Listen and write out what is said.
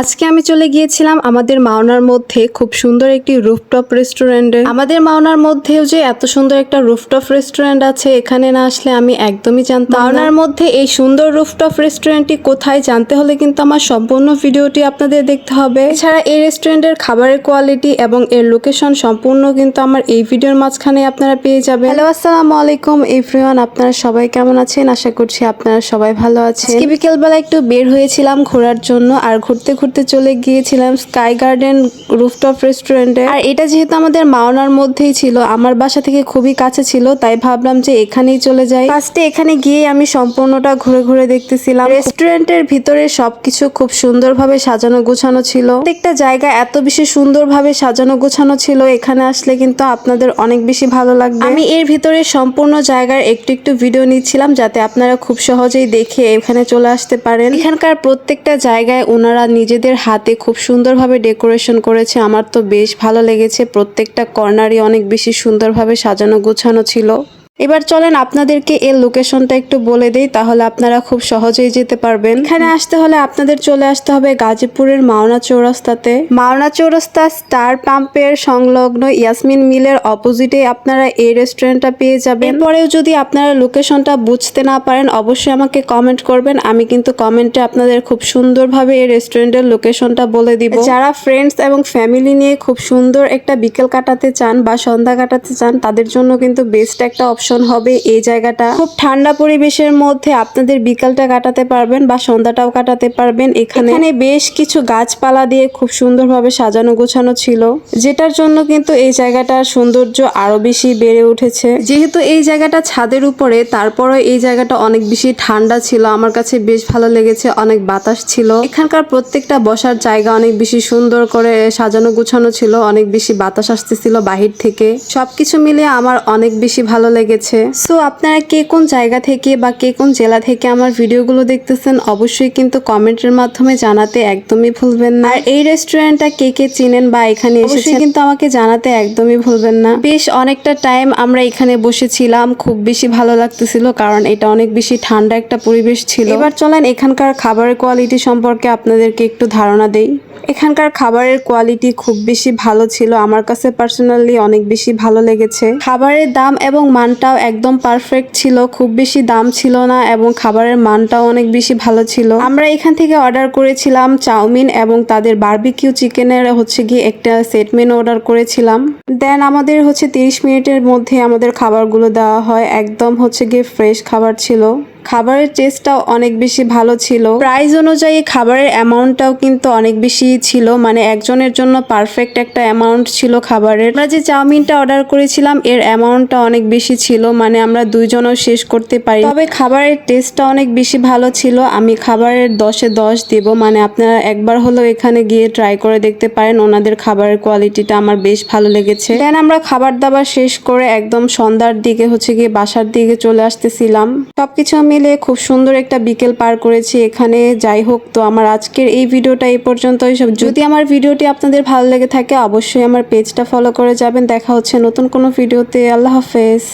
আজকে আমি চলে গিয়েছিলাম আমাদের মাওনার মধ্যে খুব সুন্দর একটি রুফটপ রেস্টুরেন্টে। আমাদের মাওনার মধ্যেও যে এত সুন্দর একটা রুফটপ রেস্টুরেন্ট আছে, এখানে না আসলে আমি একদমই জানতাম। মাওনার মধ্যে এই সুন্দর রুফটপ রেস্টুরেন্টটি কোথায় জানতে হলে কিন্তু আমার সম্পূর্ণ ভিডিওটি আপনাদের দেখতে হবে। এছাড়া এই রেস্টুরেন্টের খাবারের কোয়ালিটি এবং এর লোকেশন সম্পূর্ণ কিন্তু আমার এই ভিডিওর মাঝখানে আপনারা পেয়ে যাবেন। হ্যালো, আসসালামু আলাইকুম এভরিওয়ান, আপনারা সবাই কেমন আছেন? আশা করছি আপনারা সবাই ভালো আছেন। বিকেলবেলা একটু বের হয়েছিলাম ঘোরার জন্য, আর ঘুরতে ঘুরতে চলে গিয়েছিলাম স্কাই গার্ডেন রুফটপ রেস্টুরেন্টে। আর এটা যেহেতু আমাদের মাওনার মধ্যেই ছিল, আমার বাসা থেকে খুবই কাছে ছিল, তাই ভাবলাম যে এখানেই চলে যাই। ফার্স্টে এখানে গিয়ে আমি সম্পূর্ণটা ঘুরে ঘুরে দেখতেছিলাম। রেস্টুরেন্টের ভিতরে সবকিছু খুব সুন্দরভাবে সাজানো গোছানো ছিল। প্রত্যেকটা জায়গা এত বেশি সুন্দরভাবে সাজানো গোছানো ছিল, এখানে আসলে কিন্তু আপনাদের অনেক বেশি ভালো লাগবে। আমি এর ভিতরে সম্পূর্ণ জায়গার একটু একটু ভিডিও নিচ্ছিলাম, যাতে আপনারা খুব সহজেই দেখে এখানে চলে আসতে পারেন। এখানকার প্রত্যেকটা জায়গায় ওনারা নিজেদের হাতে খুব সুন্দরভাবে ডেকোরেশন করেছে। আমার তো বেশ ভালো লেগেছে। প্রত্যেকটা কর্নারই অনেক বেশি সুন্দরভাবে সাজানো গোছানো ছিল। এবার চলেন আপনাদেরকে এর লোকেশনটা একটু বলে দেই, তাহলে আপনারা খুব সহজেই যেতে পারবেন। এখানে আসতে হলে আপনাদের চলে আসতে হবে গাজীপুরের মাওনা চৌরাস্তাতে। মাওনা চৌরাস্তা স্টার পাম্পের সংলগ্ন ইয়াসমিন মিলের অপোজিটে আপনারা এই রেস্টুরেন্টটা পেয়ে যাবেন। এরপরেও যদি আপনারা লোকেশনটা বুঝতে না পারেন, অবশ্যই আমাকে কমেন্ট করবেন। আমি কিন্তু কমেন্টে আপনাদের খুব সুন্দরভাবে এই রেস্টুরেন্টের লোকেশনটা বলে দিব। যারা ফ্রেন্ডস এবং ফ্যামিলি নিয়ে খুব সুন্দর একটা বিকেল কাটাতে চান বা সন্ধ্যা কাটাতে চান, তাদের জন্য কিন্তু বেস্ট একটা অপশন হবে এই জায়গাটা। খুব ঠান্ডা পরিবেশের মধ্যে আপনাদের বিকালটা কাটাতে পারবেন বা সন্ধ্যাটাও কাটাতে পারবেন। এখানে বেশ কিছু গাছপালা দিয়ে খুব সুন্দরভাবে সাজানো গোছানো ছিল। যেটার জন্য কিন্তু এই জায়গাটার সৌন্দর্য আরও বেশি বেড়ে উঠেছে। যেহেতু এই জায়গাটা ছাদের উপরে তারপরে এই জায়গাটা অনেক বেশি ঠান্ডা ছিল। আমার কাছে বেশ ভালো লেগেছে, অনেক বাতাস ছিল। এখানকার প্রত্যেকটা বসার জায়গা অনেক বেশি সুন্দর করে সাজানো গোছানো ছিল। অনেক বেশি বাতাস আসতেছিল বাহির থেকে। সবকিছু মিলিয়ে আমার অনেক বেশি ভালো লেগেছে। সো আপনারা কে কোন জায়গা থেকে বা কে কোন জেলা থেকে আমার ভিডিওগুলো দেখতেছেন অবশ্যই কিন্তু কমেন্টের মাধ্যমে জানাতে একদমই ভুলবেন না। আর এই রেস্টুরেন্টটা কে কে চিনেন বা এখানে এসেছে কিন্তু আমাকে জানাতে একদমই ভুলবেন না। বেশ অনেকটা টাইম আমরা এখানে বসেছিলাম খুব বেশি ভালো লাগতেছিল কারণ এটা অনেক বেশি ঠান্ডা একটা পরিবেশ ছিল। এবার চলেন এখানকার খাবারের কোয়ালিটি সম্পর্কে আপনাদেরকে একটু ধারণা দেই। এখানকার খাবারের কোয়ালিটি খুব বেশি ভালো ছিল আমার কাছে পার্সোনালি অনেক বেশি ভালো লেগেছে। খাবারের দাম এবং মানটাও একদম পারফেক্ট ছিল, খুব বেশি দাম ছিল না এবং খাবারের মানটাও অনেক বেশি ভালো ছিল। আমরা এখান থেকে অর্ডার করেছিলাম চাউমিন এবং তাদের বার্বিকিউ চিকেনের হচ্ছে গিয়ে একটা সেট অর্ডার করেছিলাম। দেন আমাদের হচ্ছে তিরিশ মিনিটের মধ্যে আমাদের খাবারগুলো দেওয়া হয়, একদম হচ্ছে গিয়ে ফ্রেশ খাবার ছিল। খাবারের টেস্টটাও অনেক বেশি ভালো ছিল। প্রাইস অনুযায়ী খাবারের অ্যামাউন্টটাও কিন্তু অনেক বেশি ছিল। মানে একজনের জন্য পারফেক্ট একটা অ্যামাউন্ট ছিল খাবারের। আমরা যে চাউমিনটা অর্ডার করেছিলাম, এর অ্যামাউন্টটা অনেক বেশি ছিল। মানে আমরা দুইজনও শেষ করতে পারি। তবে খাবারের টেস্টটা অনেক বেশি ভালো ছিল। আমি খাবারের দশে দশ দেব। মানে আপনারা একবার হলেও এখানে গিয়ে ট্রাই করে দেখতে পারেন। ওনাদের খাবারের কোয়ালিটিটা আমার বেশ ভালো লেগেছে। দেন আমরা খাবার দাবার শেষ করে একদম সন্ধ্যার দিকে হচ্ছে গিয়ে বাসার দিকে চলে আসতেছিলাম। সবকিছু মিলে খুব সুন্দর একটা বিকেল পার করেছি এখানে। যাই হোক, তো আমার আজকের এই ভিডিওটা এই পর্যন্ত সব যদি আমার ভিডিওটি আপনাদের ভালো লেগে থাকে, অবশ্যই আমার পেজটা ফলো করে যাবেন। দেখা হচ্ছে নতুন কোনো ভিডিওতে। আল্লাহ হাফেজ।